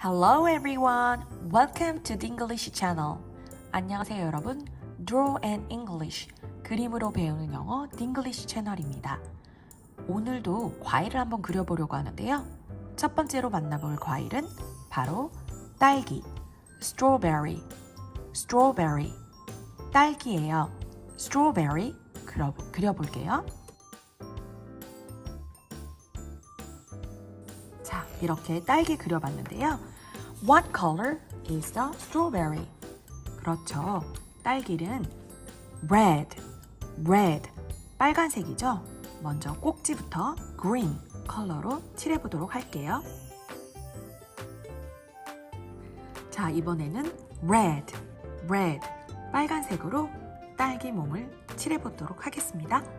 Hello everyone. Welcome to the English channel. 안녕하세요 여러분. Draw and English. 그림으로 배우는 영어 The English 채널입니다. 오늘도 과일을 한번 그려보려고 하는데요. 첫 번째로 만나볼 과일은 바로 딸기. Strawberry. Strawberry. 딸기예요. Strawberry. 그려, 그려볼게요. 자, 이렇게 딸기 그려봤는데요. What color is the strawberry? 그렇죠. 딸기는 red, red, 빨간색이죠. 먼저 꼭지부터 green 컬러로 칠해보도록 할게요. 자, 이번에는 red, red, 빨간색으로 딸기 몸을 칠해보도록 하겠습니다.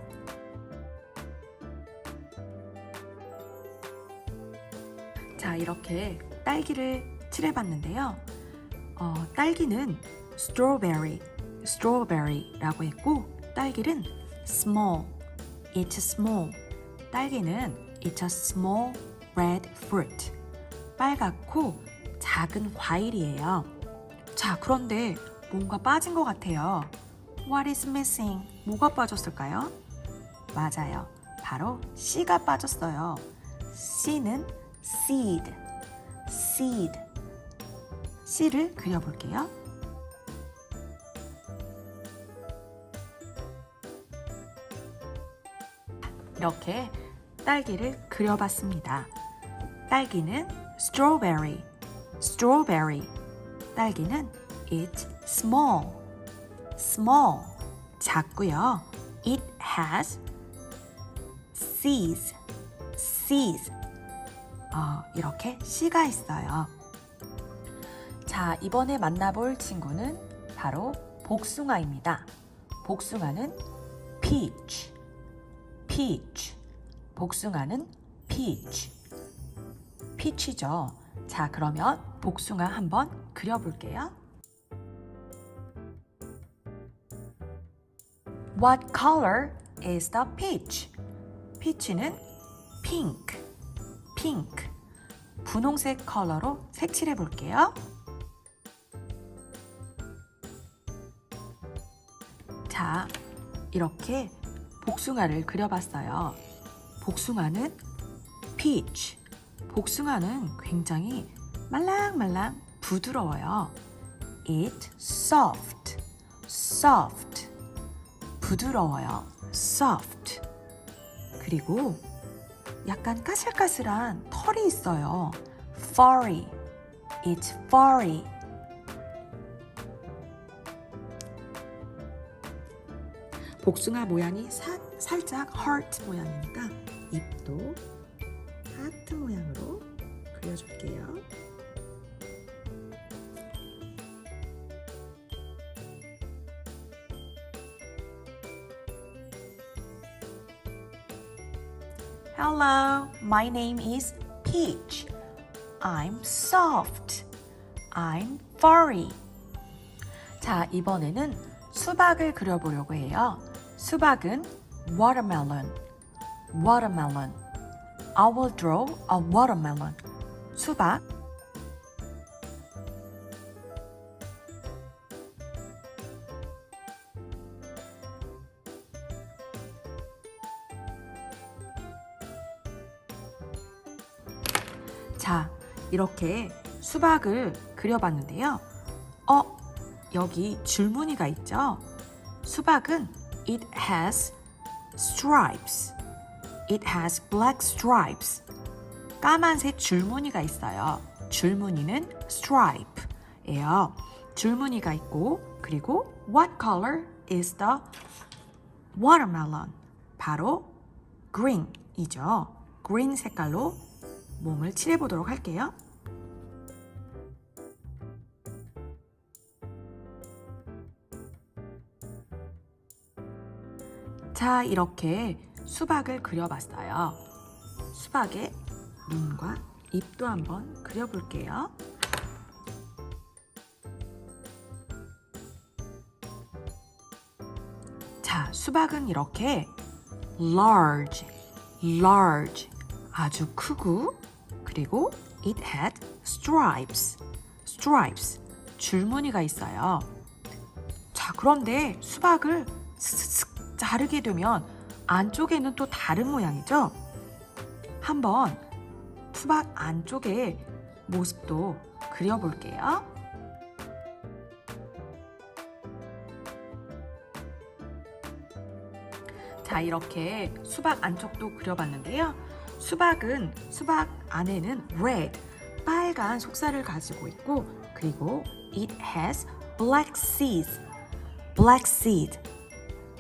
자, 이렇게 딸기를 칠해봤는데요. 어, 딸기는 strawberry, strawberry라고 했고, 딸기는 small, it's small. 딸기는 it's a small red fruit. 빨갛고 작은 과일이에요. 자, 그런데 뭔가 빠진 것 같아요. What is missing? 뭐가 빠졌을까요? 맞아요. 바로 C가 빠졌어요. C는 seed, seed. C를 그려볼게요. 이렇게 딸기를 그려봤습니다. 딸기는 strawberry, strawberry. 딸기는 it's small, small. 작고요. It has seeds, seeds. 어, 이렇게 C가 있어요. 자, 이번에 만나볼 친구는 바로 복숭아입니다. 복숭아는 peach, peach. 복숭아는 peach. peach죠. 자, 그러면 복숭아 한번 그려볼게요. What color is the peach? peach는 pink, pink. 분홍색 컬러로 색칠해 볼게요. 자, 이렇게 복숭아를 그려봤어요. 복숭아는 peach. 복숭아는 굉장히 말랑말랑 부드러워요. It soft, soft. 부드러워요. soft. 그리고 약간 까슬까슬한 털이 있어요. furry. It's furry. 복숭아 모양이 사, 살짝 heart 모양이니까 입도 하트 모양으로 그려줄게요. Hello, my name is Peach. I'm soft. I'm furry. 자, 이번에는 수박을 그려보려고 해요. 수박은 watermelon. watermelon. I will draw a watermelon. 수박. 자, 이렇게 수박을 그려봤는데요. 어, 여기 줄무늬가 있죠? 수박은 it has stripes. It has black stripes. 까만색 줄무늬가 있어요. 줄무늬는 stripe예요. 줄무늬가 있고 그리고 what color is the watermelon? 바로 green이죠. green 색깔로 몸을 칠해 보도록 할게요. 자, 이렇게 수박을 그려봤어요. 수박의 눈과 입도 한번 그려볼게요. 자, 수박은 이렇게 large, large, 아주 크고, 그리고 It had stripes. stripes. 줄무늬가 있어요. 자, 그런데 수박을 슥슥 자르게 되면 안쪽에는 또 다른 모양이죠? 한번 수박 안쪽의 모습도 그려볼게요. 자, 이렇게 수박 안쪽도 그려봤는데요. 수박은 수박 안에는 red, 빨간 속살을 가지고 있고 그리고 it has black seeds, black seed,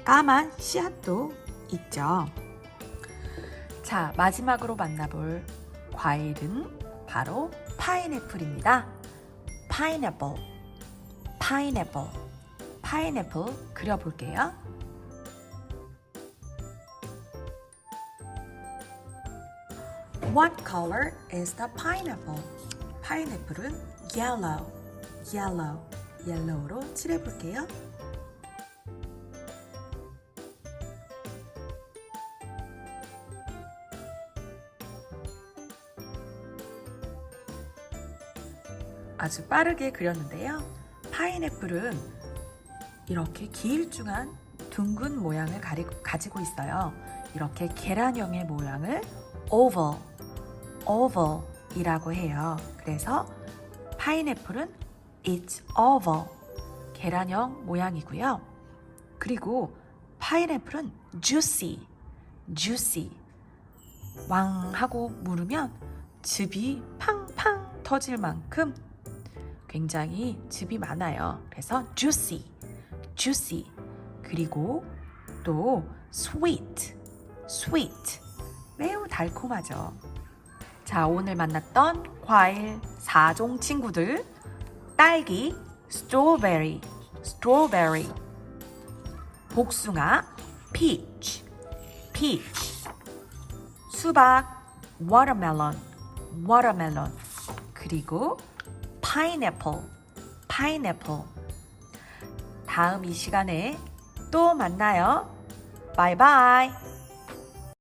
까만 씨앗도 있죠. 자, 마지막으로 만나볼 과일은 바로 파인애플입니다. 파인애플, 파인애플, 파인애플 그려볼게요. What color is the pineapple? 파인애플은 yellow, yellow, yellow로 칠해볼게요. 아주 빠르게 그렸는데요. 파인애플은 이렇게 길쭉한 둥근 모양을 가리, 가지고 있어요. 이렇게 계란형의 모양을 oval, oval이라고 해요. 그래서 파인애플은 it's oval, 계란형 모양이고요. 그리고 파인애플은 juicy, juicy. 왕 하고 물으면 즙이 팡팡 터질 만큼 굉장히 즙이 많아요. 그래서 juicy, juicy. 그리고 또 sweet, sweet. 매우 달콤하죠. 자, 오늘 만났던 과일 4종 친구들. 딸기, strawberry, strawberry. 복숭아, peach, peach. 수박, watermelon, watermelon. 그리고 파인애플, 파인애플. 다음 이 시간에 또 만나요. 바이바이.